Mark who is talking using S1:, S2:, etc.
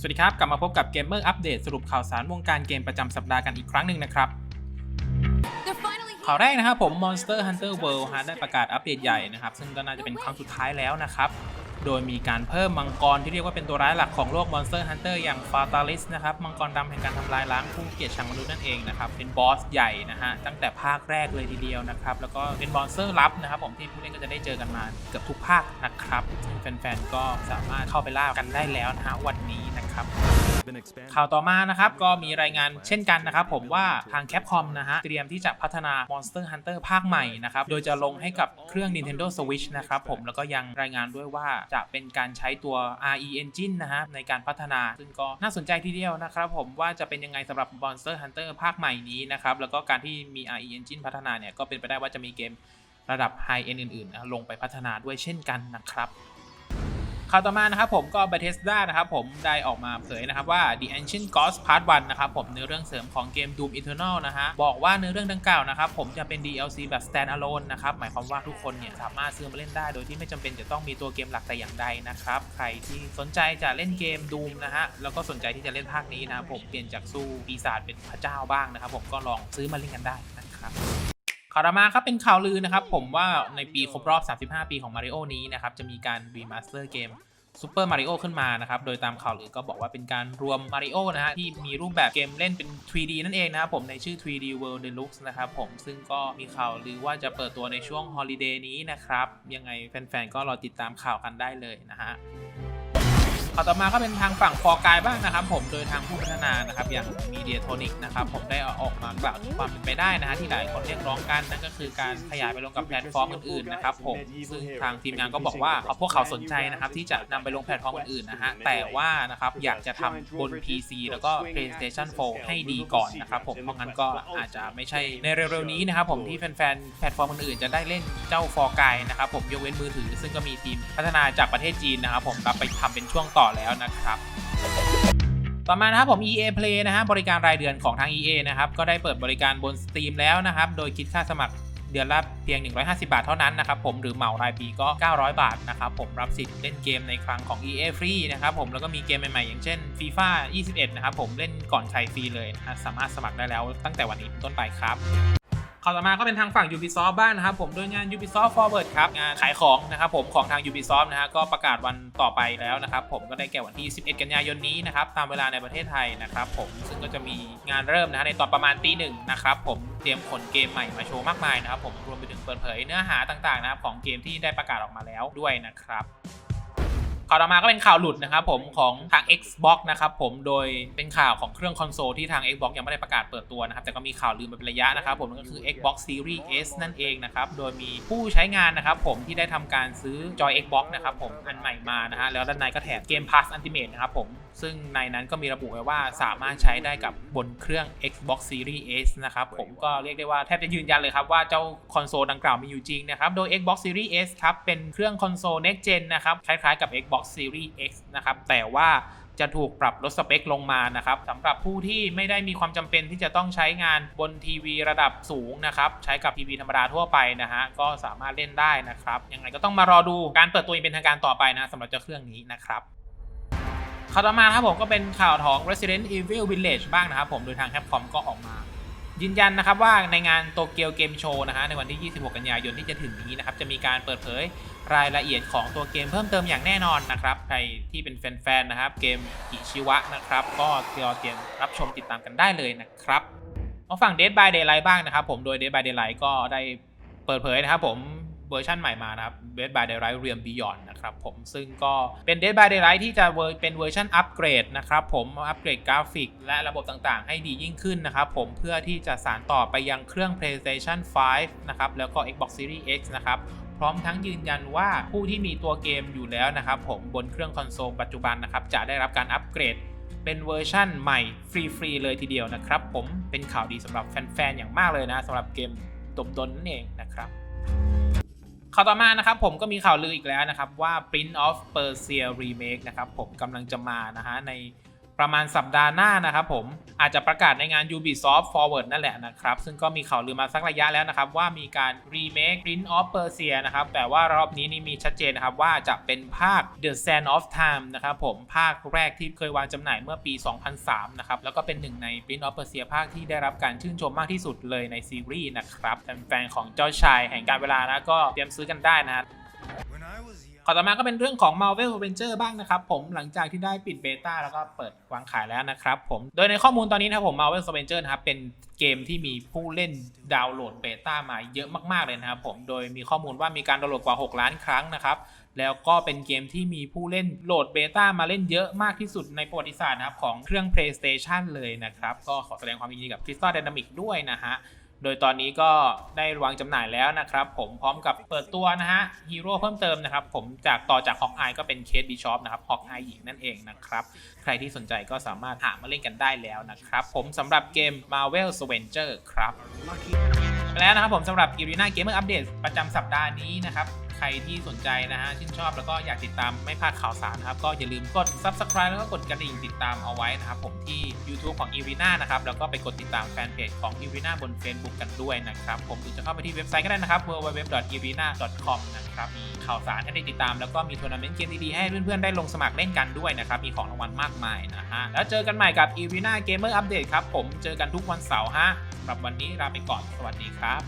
S1: สวัสดีครับ กลับมาพบกับเกมเมอร์อัปเดตสรุปข่าวสารวงการเกมประจำสัปดาห์กันอีกครั้งหนึ่งนะครับ ข่าวแรกนะครับผม Monster Hunter World ฮะได้ประกาศอัปเดตใหญ่นะครับ ซึ่งก็น่าจะเป็นครั้งสุดท้ายแล้วนะครับ โดยมีการเพิ่มมังกรที่เรียกว่าเป็นตัวร้ายหลักของโลก Monster Hunter อย่าง Fatalis นะครับ มังกรดำแห่งการทำลายล้างผู้เกียดชังมนุษย์นั่นเองนะครับ เป็นบอสใหญ่นะฮะ ตั้งแต่ภาคแรกเลยทีเดียวนะครับ แล้วก็เป็นมอนสเตอร์ลับนะครับผมที่ผู้เล่นก็จะได้เจอกันมาเกือบทุกภาคนะครับแฟนๆก็สามารถเข้าไปล่ากันได้แล้วนะฮะวันนี้นะครับ ข่าวต่อมานะครับก็มีรายงานเช่นกันนะครับผมว่าทาง Capcom นะฮะเตรียมที่จะพัฒนา Monster Hunter ภาคใหม่นะครับโดยจะลงให้กับเครื่อง Nintendo Switch นะครับผมแล้วก็ยังรายงานด้วยว่าจะเป็นการใช้ตัว RE Engine นะฮะในการพัฒนาซึ่งก็น่าสนใจทีเดียวนะครับผมว่าจะเป็นยังไงสำหรับ Monster Hunter ภาคใหม่นี้นะครับแล้วก็การที่มี RE Engine พัฒนาเนี่ยก็เป็นไปได้ว่าจะมีเกมระดับ High End อื่นๆนะลงไปพัฒนาด้วยเช่นกันนะครับ ข่าวต่อมานะครับผมก็ Bethesda นะครับผมได้ออกมาเผยนะครับว่า The Ancient Gods Part 1นะครับผมเนื้อเรื่องเสริมของเกม Doom Eternal นะฮะบอกว่าเนื้อเรื่องดังกล่าวนะครับผมจะเป็น DLC แบบ stand alone นะครับหมายความว่าทุกคนเนี่ยสามารถซื้อมาเล่นได้ โดยที่ไม่จำเป็นจะต้องมีตัวเกมหลักแต่อย่างใดนะครับใครที่สนใจจะเล่นเกม Doom นะฮะแล้วก็สนใจที่จะเล่นภาคนี้นะครับผมเปลี่ยนจากสู้ปีศาจเป็นพระเจ้าบ้างนะครับผมก็ลองซื้อมาเล่นกันได้นะครับ ข่าวต่อมาครับเป็นข่าวลือนะครับ ผมว่าในปีครบรอบ 35 ปีของ Mario นี้นะครับ จะมีการรีมาสเตอร์เกม Super Mario ขึ้นมานะครับ โดยตามข่าวลือก็บอกว่าเป็นการรวม Mario นะฮะ ที่มีรูปแบบเกมเล่นเป็น 3D นั่นเองนะครับผมในชื่อ 3D World Deluxe นะครับผมซึ่งก็มีข่าวลือว่าจะเปิดตัวในช่วงฮอลิเดย์นี้นะครับ ยังไงแฟนๆ ก็รอติดตามข่าวกันได้เลยนะฮะ ข่าวต่อมาก็เป็นทางฝั่งฟอร์กายบ้างนะครับ ผมโดยทางผู้พัฒนานะครับ อย่าง Mediatonic นะครับ ผมได้ออกมากล่าวถึงความเป็นไปได้นะฮะที่หลายคนเรียกร้องกันนั่นก็คือการขยายไปลงกับแพลตฟอร์มอื่นๆนะครับผมซึ่งทางทีมงานก็บอกว่าพวกเขาสนใจนะครับที่จะนำไปลงแพลตฟอร์มอื่นๆนะฮะแต่ว่านะครับอยากจะทำบน PC แล้วก็ PlayStation 4 ให้ดีก่อนนะครับผมเพราะงั้นก็อาจจะไม่ใช่ในเร็วๆนี้นะครับผมที่แฟนๆแพลตฟอร์มอื่นๆจะได้เล่นเจ้าฟอร์กายนะครับผมยกเว้นมือถือ ซึ่งก็มีทีมพัฒนาจากประเทศจีนนะครับผมรับไปทำเป็นช่วงต่อแล้วนะครับต่อมานะครับผม EA Play นะฮะบริการรายเดือนของทาง EA นะครับก็ได้เปิดบริการบน Steam แล้วนะครับโดยคิดค่าสมัครเดือนละเพียง 150 บาทเท่านั้นนะครับผมหรือเหมารายปีก็ 900 บาทนะครับผมรับสิทธิ์เล่นเกมในครั้งของ EA Free นะครับผมแล้วก็มีเกมใหม่ๆ อย่างเช่น FIFA 21 นะครับผมเล่นก่อนใครฟรีเลยนะฮะสามารถสมัครได้แล้วตั้งแต่วันนี้เป็นต้นไปครับ ข่าวต่อมาก็เป็นทางฝั่ง Ubisoft บ้างนะครับผมโดยงาน Ubisoft Forward ครับงานขายของนะครับผมของทาง Ubisoft นะฮะก็ประกาศวันต่อไปแล้วนะครับผมก็ได้แก่วันที่ 11 กันยายนนี้นะครับตามเวลาในประเทศไทยนะครับผมซึ่งก็จะมีงานเริ่มนะฮะในตอนประมาณตีหนึ่งนะครับผมเตรียมขนเกมใหม่มาโชว์มากมายนะครับผมรวมไปถึงเปิดเผยเนื้อหาต่างๆนะครับของเกมที่ได้ประกาศออกมาแล้วด้วยนะครับ ข่าวต่อมาก็เป็นข่าวหลุดนะครับผมของทาง Xbox นะครับผมโดยเป็นข่าวของเครื่องคอนโซลที่ทาง Xbox ยังไม่ได้ประกาศเปิดตัวนะครับแต่ก็มีข่าวลือมาเป็นระยะนะครับผมก็คือ Xbox Series S นั่นเองนะครับโดยมีผู้ใช้งานนะครับผมที่ได้ทำการซื้อจอย Xbox นะครับผมอันใหม่มานะฮะแล้วด้านในก็แถมเกม Pass Ultimate นะครับผมซึ่งในนั้นก็มีระบุไว้ว่าสามารถใช้ได้กับบนเครื่อง Xbox Series S นะครับผมก็เรียกได้ว่าแทบจะยืนยันเลยครับว่าเจ้าคอนโซลดังกล่าวมีอยู่จริงนะครับโดย Xbox Series S ครับเป็นเครื่องคอนโซล Next Gen นะครับคล้ายๆกับ Xbox Series X นะครับ แต่ว่าจะถูกปรับลดสเปคลงมานะครับสำหรับผู้ที่ไม่ได้มีความจำเป็นที่จะต้องใช้งานบนทีวีระดับสูงนะครับใช้กับทีวีธรรมดาทั่วไปนะฮะก็สามารถเล่นได้นะครับยังไงก็ต้องมารอดูการเปิดตัวอย่างเป็นทางการต่อไปนะสำหรับเจ้าเครื่องนี้นะครับข่าวต่อมาครับผมก็เป็นข่าวของ Resident Evil Village บ้างนะครับผมโดยทาง Capcom ก็ออกมา ยืนยันนะครับว่าในงานโตเกียวเกมโชว์นะฮะในวันที่ 26 กันยายนที่จะถึงนี้นะครับจะมีการเปิดเผยรายละเอียดของตัวเกมเพิ่มเติมอย่างแน่นอนนะครับใครที่เป็นแฟนๆนะครับเกมอิชิวะนะครับก็รอเตรียมรับชมติดตามกันได้เลยนะครับมาฝั่ง Dead by Daylight บ้างนะครับผมโดย Dead by Daylight ก็ได้เปิดเผยนะครับผม เวอร์ชันใหม่มานะครับ Dead by Daylight Realm Beyond นะครับผมซึ่งก็เป็น Dead by Daylight ที่จะเวอร์เป็นเวอร์ชันอัปเกรดนะครับผมอัปเกรดกราฟิก และระบบต่างๆ ให้ดียิ่งขึ้นนะครับผมเพื่อที่จะสานต่อไปยังเครื่อง PlayStation 5 นะครับแล้วก็ Xbox Series X นะครับพร้อมทั้งยืนยันว่าผู้ที่มีตัวเกมอยู่แล้วนะครับผมบนเครื่องคอนโซลปัจจุบันนะครับจะได้รับการอัปเกรดเป็นเวอร์ชั่นใหม่ฟรีๆเลยทีเดียวนะครับผมเป็นข่าวดีสำหรับแฟนๆอย่างมากเลยนะสำหรับเกมดมดนนั่นเองนะครับ ข่าวต่อมานะครับผมก็มีข่าวลืออีกแล้วนะครับว่า Prince of Persia Remake นะครับผมกำลังจะมานะฮะใน ประมาณสัปดาห์หน้านะครับผมอาจจะประกาศในงาน Ubisoft Forward นั่นแหละนะครับ ซึ่งก็มีข่าวลือมาสักระยะแล้วนะครับ ว่ามีการ remake Prince of Persia นะครับ แต่ว่ารอบนี้นี่มีชัดเจนนะครับ ว่าจะเป็นภาค The Sand of Time นะครับผมภาคแรกที่เคยวางจำหน่ายเมื่อปี 2003 นะครับ แล้วก็เป็นหนึ่งใน Prince of Persia ภาคที่ได้รับการชื่นชมมากที่สุดเลยในซีรีส์นะครับแฟนๆของเจ้าชายแห่งการเวลานะก็เตรียมซื้อกันได้นะ ฮะ
S2: When I was young.
S1: ขอต่อมาก็เป็นเรื่องของ Marvel Avenger บ้างนะครับผมหลังจากที่ได้ปิดเบต้าแล้วก็เปิดวางขายแล้วนะครับผมโดยในข้อมูลตอนนี้นะครับผม Marvel Avenger นะครับเป็นเกมที่มีผู้เล่นดาวน์โหลดเบต้ามาเยอะมากๆเลยนะครับผมโดยมีข้อมูลว่ามีการดาวน์โหลดกว่า 6 ล้านครั้งนะครับแล้วก็เป็นเกมที่มีผู้เล่นโหลดเบต้ามาเล่นเยอะมากที่สุดในประวัติศาสตร์นะครับของเครื่อง PlayStation เลยนะครับก็ขอแสดงความยินดีกับ Crystal Dynamics ด้วยนะฮะ โดยตอนนี้ก็ได้วางจำหน่ายแล้วนะครับ ผมพร้อมกับเปิดตัวนะฮะฮีโร่เพิ่มเติมนะครับ ผมจากต่อจากฮอกอายก็เป็นเคสบิชอปนะครับฮอกอายหญิงนั่นเองนะครับ ใครที่สนใจก็สามารถหามาเล่นกันได้แล้วนะครับ ผมสำหรับเกม Marvel Avenger ครับไปแล้วนะครับผมสำหรับ Arena Gamer Update ประจำสัปดาห์นี้นะครับ ใครที่สนใจนะฮะชื่นชอบแล้วก็อยากติดตามไม่พลาดข่าวสารนะครับ ก็อย่าลืมกด Subscribe แล้วก็กดกระดิ่งติดตามเอาไว้นะครับผมที่ YouTube ของ Arena นะครับแล้วก็ไปกดติดตามแฟนเพจของ Arena บน Facebook กันด้วยนะครับผมหรือจะเข้าไปที่เว็บไซต์ก็ได้นะครับ www.arena.com นะครับมีข่าวสารให้ได้ติดตาม แล้วก็มีทัวร์นาเมนต์เกมดีๆให้เพื่อนๆได้ลงสมัครเล่นกันด้วยนะครับมีของรางวัลมากมายนะฮะแล้วเจอกันใหม่กับ Arena Gamer Update ครับผมเจอกันทุกวันเสาร์ฮะสำหรับวันนี้ลาไปก่อนสวัสดีครับ